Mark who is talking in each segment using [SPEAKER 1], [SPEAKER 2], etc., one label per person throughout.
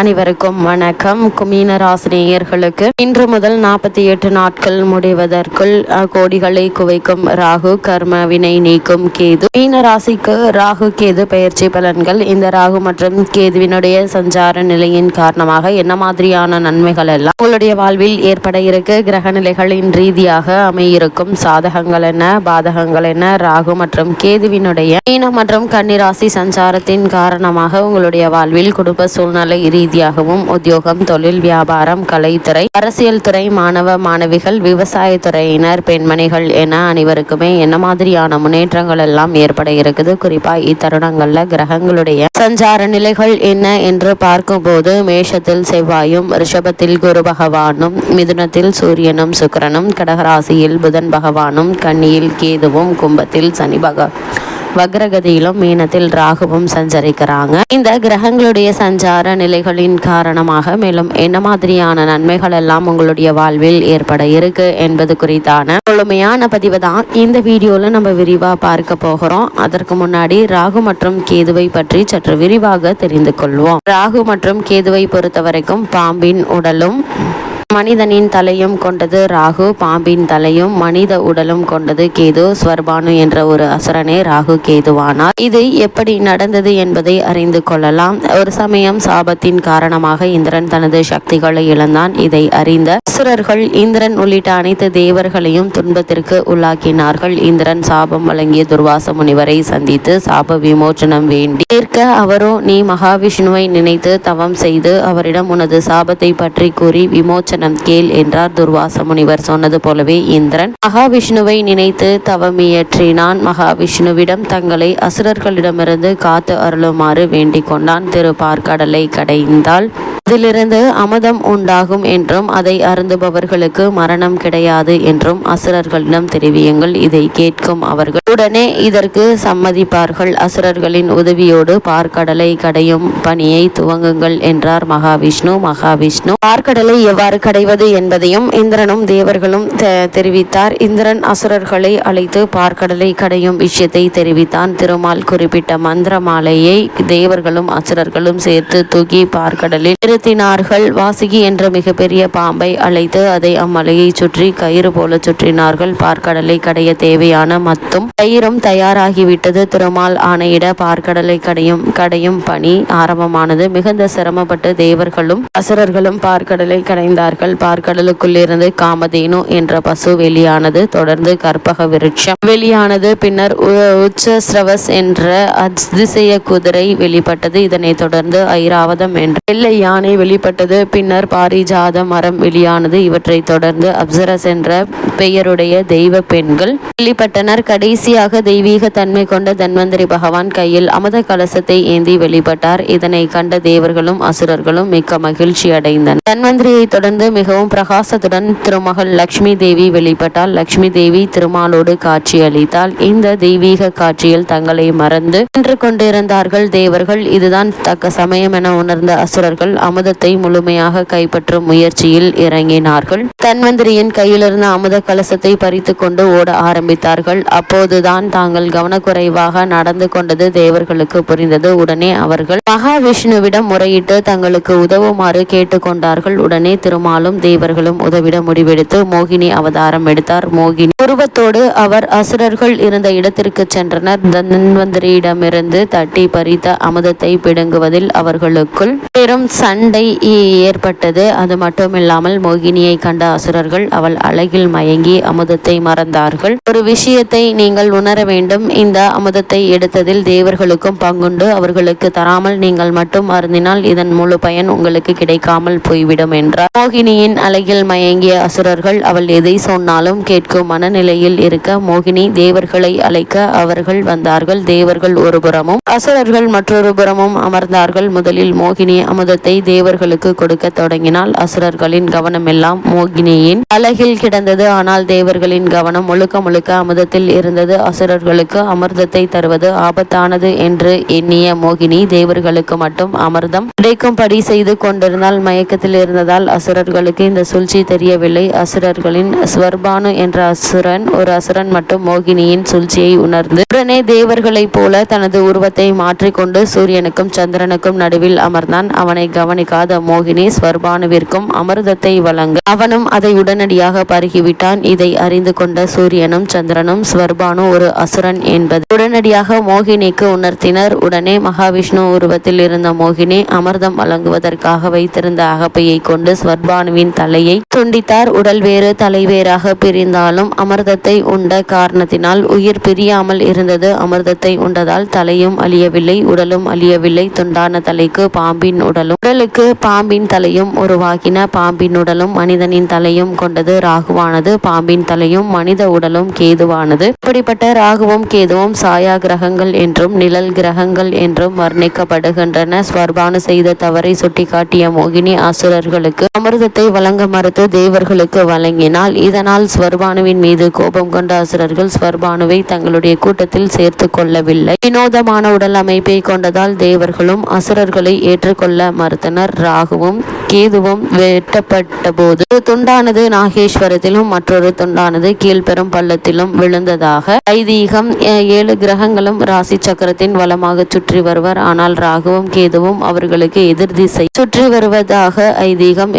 [SPEAKER 1] அனைவருக்கும் வணக்கம். குமீனராசினியர்களுக்கு இன்று முதல் நாற்பத்தி எட்டு நாட்கள் முடிவதற்குள் கோடிகளை குவைக்கும் ராகு கர்ம வினை நீக்கும் கேது. மீனராசிக்கு ராகு கேது பயிற்சி பலன்கள் இந்த ராகு மற்றும் கேதுவினுடைய சஞ்சார நிலையின் காரணமாக என்ன மாதிரியான நன்மைகள் எல்லாம் உங்களுடைய வாழ்வில் ஏற்பட இருக்கு? கிரக நிலைகளின் ரீதியாக அமையிருக்கும் சாதகங்கள் என்ன பாதகங்கள் என்ன? ராகு மற்றும் கேதுவினுடைய மீனம் மற்றும் கன்னிராசி சஞ்சாரத்தின் காரணமாக உங்களுடைய வாழ்வில் குடும்ப சூழ்நிலை ரீதியாகவும் உத்தியோகம் தொழில் வியாபாரம் கலைத்துறை அரசியல் துறை மாணவ மாணவிகள் விவசாயத்துறையினர் பெண்மணிகள் என அனைவருக்குமே என்ன மாதிரியான முன்னேற்றங்கள் எல்லாம் ஏற்பட இருக்குது? குறிப்பா இத்தருணங்கள்ல கிரகங்களுடைய சஞ்சார நிலைகள் என்ன என்று பார்க்கும்போது மேஷத்தில் செவ்வாயும் ரிஷபத்தில் குரு பகவானும் மிதுனத்தில் சூரியனும் சுக்கிரனும் கடகராசியில் புதன் பகவானும் கன்னியில் கேதுவும் கும்பத்தில் சனி பகவான் வக்ரகதியிலும் மீனத்தில் ராகுவும் சஞ்சரிக்கிறாங்க. இந்த கிரகங்களுடைய சஞ்சார நிலைகளின் காரணமாக மேலும் என்ன மாதிரியான நன்மைகள் எல்லாம் உங்களுடைய வாழ்வில் ஏற்பட இருக்கு என்பது குறித்தான முழுமையான பதிவு தான். இந்த வீடியோல நம்ம விரிவா பார்க்க போகிறோம். அதற்கு முன்னாடி ராகு மற்றும் கேதுவை பற்றி சற்று விரிவாக தெரிந்து கொள்வோம். ராகு மற்றும் கேதுவை பொறுத்த வரைக்கும் பாம்பின் உடலும் மனிதனின் தலையும் கொண்டது ராகு பாம்பின் தலையும் மனித உடலும் கொண்டது கேது ஸ்வர்பானு என்ற ஒரு அசுரனே ராகு கேதுவானார். இது எப்படி நடந்தது என்பதை அறிந்து கொள்ளலாம். ஒரு சமயம் சாபத்தின் காரணமாக இந்திரன் தனது சக்திகளை இழந்தான். இதை அறிந்த அசுரர்கள் இந்திரன் உள்ளிட்ட அனைத்து தேவர்களையும் துன்பத்திற்கு உள்ளாக்கினார்கள். இந்திரன் சாபம் வழங்கிய துர்வாச முனிவரை சந்தித்து சாப விமோச்சனம் வேண்டி கேட்க அவரோ நீ மகாவிஷ்ணுவை நினைத்து தவம் செய்து அவரிடம் உனது சாபத்தை பற்றி கூறி நம் கேள் என்றார் துர்வாச முனிவர் சொன்னது போலவே இந்திரன். மகாவிஷ்ணுவை நினைத்து தவமியற்றினான். மகாவிஷ்ணுவிடம் தங்களை அசுரர்களிடமிருந்து காத்து அருளுமாறு வேண்டிக் கொண்டான். திரு பார்க்கடலை கடைந்தால் அதிலிருந்து அமதம் உண்டாகும் என்றும் அதை அருந்துபவர்களுக்கு மரணம் கிடையாது என்றும் அசுரர்களிடம் தெரிவியுங்கள். இதை கேட்கும் அவர்கள் உடனே இதற்கு சம்மதிப்பார்கள். அசுரர்களின் உதவியோடு பார்க்கடலை கடையும் பணியை துவங்குங்கள் என்றார் மகாவிஷ்ணு. மகாவிஷ்ணு பார்க்கடலை எவ்வாறு கடைவது என்பதையும் இந்திரனும் தேவர்களும் தெ- தெரிவித்தார். இந்திரன் அசுரர்களை அழைத்து பார்க்கடலை கடையும் விஷயத்தை தெரிவித்தான். திருமால் குறிப்பிட்ட மந்திர மாலையை தேவர்களும் அசுரர்களும் சேர்த்து தூக்கி பார்க்கடலில் நிறுத்தினார்கள். வாசுகி என்ற மிகப்பெரிய பாம்பை அழைத்து அதை அம்மலையை சுற்றி கயிறு போல சுற்றினார்கள். பார்க்கடலை கடைய தேவையான மத்தும் கயிறும் தயாராகிவிட்டது. திருமால் ஆணையிட பார்க்கடலை கடையும் கடையும் பணி ஆரம்பமானது. மிகுந்த சிரமப்பட்டு தேவர்களும் அசுரர்களும் பார்க்கடலை கடைந்தார்கள். பார்க்கடலுக்குள்ளிருந்து காமதேனு என்ற பசு வெளியானது தொடர்ந்து கற்பக விருட்சம் வெளியானது. பின்னர் உச்சஸ்ரவஸ் என்ற அதிசய குதிரை வெளிப்பட்டது. இதனைத் தொடர்ந்து ஐராவதம் என்ற வெள்ளை யானை வெளிப்பட்டது. பின்னர் பாரிஜாத மரம் வெளியானது. இவற்றைத் தொடர்ந்து அப்சரஸ் என்ற பெயருடைய தெய்வ பெண்கள் வெளிப்பட்டனர். கடைசியாக தெய்வீக தன்மை கொண்ட தன்வந்திரி பகவான் கையில் அமுத கலசத்தை ஏந்தி வெளிப்பட்டார். இதனை கண்ட தேவர்களும் அசுரர்களும் மிக்க மகிழ்ச்சி அடைந்தனர் தன்வந்திரியை தொடர்ந்து மிகவும் பிரகாசத்துடன் திருமகள் லக்ஷ்மி தேவி வெளிப்பட்டால் லக்ஷ்மி தேவி திருமாலோடு காட்சி அளித்தால் இந்த தெய்வீக காட்சியில் தங்களை மறந்து நின்று கொண்டிருந்தார்கள் தேவர்கள். இதுதான் தக்க சமயம் என உணர்ந்த அசுரர்கள் அமுதத்தை முழுமையாக கைப்பற்றும் முயற்சியில் இறங்கினார்கள். தன்வந்திரியின் கையிலிருந்த அமுத கலசத்தை பறித்து கொண்டு ஓட ஆரம்பித்தார்கள். அப்போதுதான் தாங்கள் கவனக்குறைவாக நடந்து கொண்டது தேவர்களுக்கு புரிந்தது. உடனே அவர்கள் மகாவிஷ்ணுவிடம் முறையிட்டு தங்களுக்கு உதவுமாறு கேட்டுக்கொண்டார்கள் உடனே பெருமாளும் தேவர்களும் உதவிட முடிவெடுத்து மோகினி அவதாரம் எடுத்தார். மோகினி உருவத்தோடு அவர் அசுரர்கள் இருந்த இடத்திற்கு சென்றனர். தன்வந்திரியிடமிருந்து தட்டி பறித்த அமுதத்தை பிடுங்குவதில் அவர்களுக்குள் பெரும் சண்டை ஏற்பட்டது. அது மட்டுமில்லாமல் மோகினியை கண்ட அசுரர்கள் அவள் அழகில் மயங்கி அமுதத்தை மறந்தார்கள். ஒரு விஷயத்தை நீங்கள் உணர வேண்டும். இந்த அமுதத்தை எடுத்ததில் தேவர்களுக்கும் பங்குண்டு. அவர்களுக்கு தராமல் நீங்கள் மட்டும் அருந்தினால் இதன் முழு பயன் உங்களுக்கு கிடைக்காமல் போய்விடும் என்றார். மோகினி மோகினியின் அலையில் மயங்கிய அசுரர்கள் அவள் எதை சொன்னாலும் கேட்கும் மனநிலையில் இருக்க மோகினி தேவர்களை அழைக்க அவர்கள் வந்தார்கள். தேவர்கள் ஒரு புறமும் அசுரர்கள் மற்றொரு புறமும் அமர்ந்தார்கள். முதலில் மோகினி அமுதத்தை தேவர்களுக்கு கொடுக்க தொடங்கினால் அசுரர்களின் கவனமெல்லாம் மோகினியின் அழகில் கிடந்தது. ஆனால் தேவர்களின் கவனம் முழுக்க முழுக்க அமுதத்தில் இருந்தது. அசுரர்களுக்கு அமிர்தத்தை தருவது ஆபத்தானது என்று எண்ணிய மோகினி தேவர்களுக்கு மட்டும் அமிர்தம் கிடைக்கும்படி செய்து கொண்டிருந்தால் மயக்கத்தில் இருந்ததால் அசுரர்கள் அவர்களுக்கு இந்த சூழ்ச்சி தெரியவில்லை. அசுரர்களின் ஸ்வர்பானு என்ற அசுரன் ஒரு அசுரன் மட்டும் மோகினியின் சூழ்ச்சியை உணர்ந்து உடனே தேவர்களைப் போல தனது உருவத்தை மாற்றிக்கொண்டு சூரியனுக்கும் சந்திரனுக்கும் நடுவில் அமர்ந்தான். அவனை கவனிக்காத மோகினி ஸ்வர்பானுவிற்கும் அமிர்தத்தை வழங்க அவனும் அதை உடனடியாக பருகிவிட்டான். இதை அறிந்து கொண்ட சூரியனும் சந்திரனும் ஸ்வர்பானு ஒரு அசுரன் என்பது உடனடியாக மோகினிக்கு உணர்த்தினர். உடனே மகாவிஷ்ணு உருவத்தில் இருந்த மோகினி அமிர்தம் வழங்குவதற்காக வைத்திருந்த அகப்பையை கொண்டு ஸ்வர்பானு ஸ்வர்பானுவின் தலையை துண்டித்தார். உடல் வேறு தலைவேறாக பிரிந்தாலும் அமிர்தத்தை உண்ட காரணத்தினால் உயிர் பிரியாமல் இருந்தது. அமிர்தத்தை உண்டதால் தலையும் அழியவில்லை உடலும் அழியவில்லை. துண்டான தலைக்கு பாம்பின் உடலும் உடலுக்கு பாம்பின் தலையும் உருவாகின. பாம்பின் உடலும் மனிதனின் தலையும் கொண்டது. ராகுவானது பாம்பின் தலையும் மனித உடலும் கேதுவானது. இப்படிப்பட்ட ராகுவும் கேதுவும் சாயா கிரகங்கள் என்றும் நிழல் கிரகங்கள் என்றும் வர்ணிக்கப்படுகின்றன. ஸ்வர்பானு செய்த தவறை சுட்டிக்காட்டிய மோகினி அசுரர்களுக்கு அமிர்தத்தை வழங்க மறுத்து தேவர்களுக்கு வழங்கினால் இதனால் ஸ்வர்பானுவின் மீது கோபம் கொண்ட அசுரர்கள் ஸ்வர்பானுவை தங்களுடைய கூட்டத்தில் சேர்த்து கொள்ளவில்லை. வினோதமான உடல் அமைப்பை கொண்டதால் தேவர்களும் அசுரர்களை ஏற்றுக்கொள்ள மறுத்தனர். ராகுவும் கேதுவும் வெட்டப்பட்ட போது துண்டானது நாகேஸ்வரத்திலும் மற்றொரு துண்டானது கீழ்பெரும் பள்ளத்திலும் விழுந்ததாக ஐதீகம் ஏழு கிரகங்களும் ராசி சக்கரத்தின் வளமாக சுற்றி வருவர். ஆனால் ராகுவும் கேதுவும் அவர்களுக்கு எதிர் திசை சுற்றி வருவதாக ஐதீகம்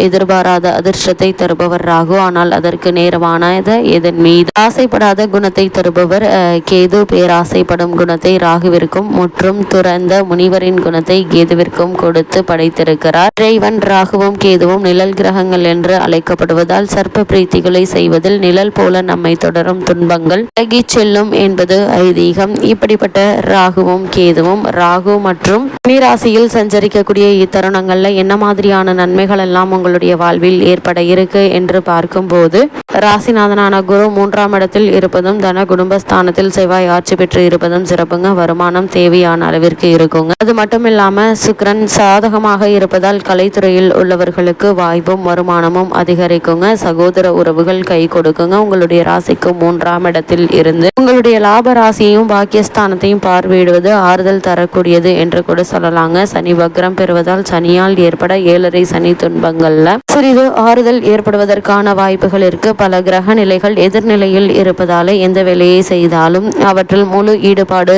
[SPEAKER 1] எதிர்பாராத அதிர்ஷ்டத்தை தருபவர் ராகு. ஆனால் அதற்கு நேரமானது எதன் மீது? ஆசைப்படாத குணத்தை தருபவர் கேது. பேராசைப்படும் குணத்தை ராகுவிற்கும் மற்றும் துறந்த முனிவரின் குணத்தை கேதுவிற்கும் கொடுத்து படைத்திருக்கிறார். இறைவன் ராகுவும் கேதுவும் நிழல் கிரகங்கள் என்று அழைக்கப்படுவதால் சர்ப்ப பிரீத்திகளை செய்வதில் நிழல் போல நம்மை தொடரும் துன்பங்கள். விலகி செல்லும் என்பது ஐதீகம். இப்படிப்பட்ட ராகுவும் கேதுவும் ராகு மற்றும் நீராசியில் சஞ்சரிக்கக்கூடிய இத்தருணங்கள்ல என்ன மாதிரியான நன்மைகள் எல்லாம் உங்களுடைய வாழ்வில் ஏற்பட இருக்கு என்று பார்க்கும்போது ராசிநாதனான குரு மூன்றாம் இடத்தில் இருப்பதும் தன குடும்பஸ்தானத்தில் செவ்வாய் ஆட்சி பெற்று இருப்பதும் சிறப்புங்க. வருமானம் தேவையான அளவிற்கு இருக்குங்க. அது மட்டும் இல்லாம சுக்கிரன் சாதகமாக இருப்பதால் கலைத்துறையில் உள்ளவர்களுக்கு வாய்ப்பும் வருமானமும் அதிகரிக்குங்க. சகோதர உறவுகள் கை கொடுக்குங்க. உங்களுடைய ராசிக்கு மூன்றாம் இடத்தில் இருந்து உங்களுடைய லாப ராசியையும் பாக்கியஸ்தானத்தையும் பார்வையிடுவது ஆறுதல் தரக்கூடியது என்று கூட சொல்லலாங்க. சனி வக்ரம் பெறுவதால் சனியால் ஏற்பட ஏழரை சனி துன்பங்கள்ல சிறிது ஆறுதல் ஏற்படுவதற்கான வாய்ப்புகள் இருக்கு. பல கிரக நிலைகள் எதிர்நிலையில் இருப்பதால எந்த வேலையை செய்தாலும் அவற்றில் முழு ஈடுபாடு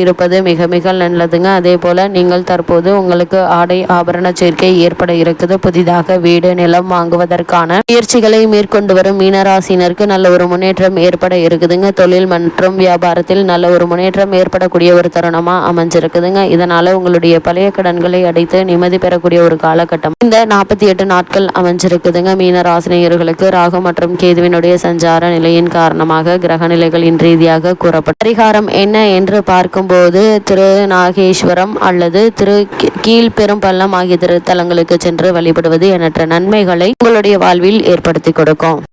[SPEAKER 1] இருப்பது மிக மிக நல்லதுங்க. அதே போல நீங்கள் தற்போது உங்களுக்கு ஆடை ஆபரண சேர்க்கை ஏற்பட இருக்குது. புதிதாக வீடு நிலம் வாங்குவதற்கான முயற்சிகளை மேற்கொண்டு வரும் மீனராசினருக்கு நல்ல ஒரு முன்னேற்றம் ஏற்பட இருக்குதுங்க. தொழில் மற்றும் வியாபாரத்தில் நல்ல ஒரு முன்னேற்றம் ஏற்படக்கூடிய ஒரு தருணமா அமைஞ்சிருக்குதுங்க. இதனால உங்களுடைய பழைய கடன்களை அடைத்து நிம்மதி பெறக்கூடிய ஒரு காலகட்டம். இந்த நாற்பத்தி எட்டு நாட்கள் அமைஞ்சிருக்குதுங்க. மீனராசினியர்களுக்கு ராகு மற்றும் கேதுவினுடைய சஞ்சார நிலையின் காரணமாக கிரக நிலைகளின் ரீதியாக கூறப்பட்ட பரிகாரம் என்ன என்று பார்க்கும்போது திரு நாகேஸ்வரம் அல்லது திரு கீ- கீழ்பெரும்பள்ளம் ஆகிய திருத்தலங்களுக்கு சென்று வழிபடுவது எண்ணற்ற நன்மைகளை உங்களுடைய வாழ்வில் ஏற்படுத்தி கொடுக்கும்.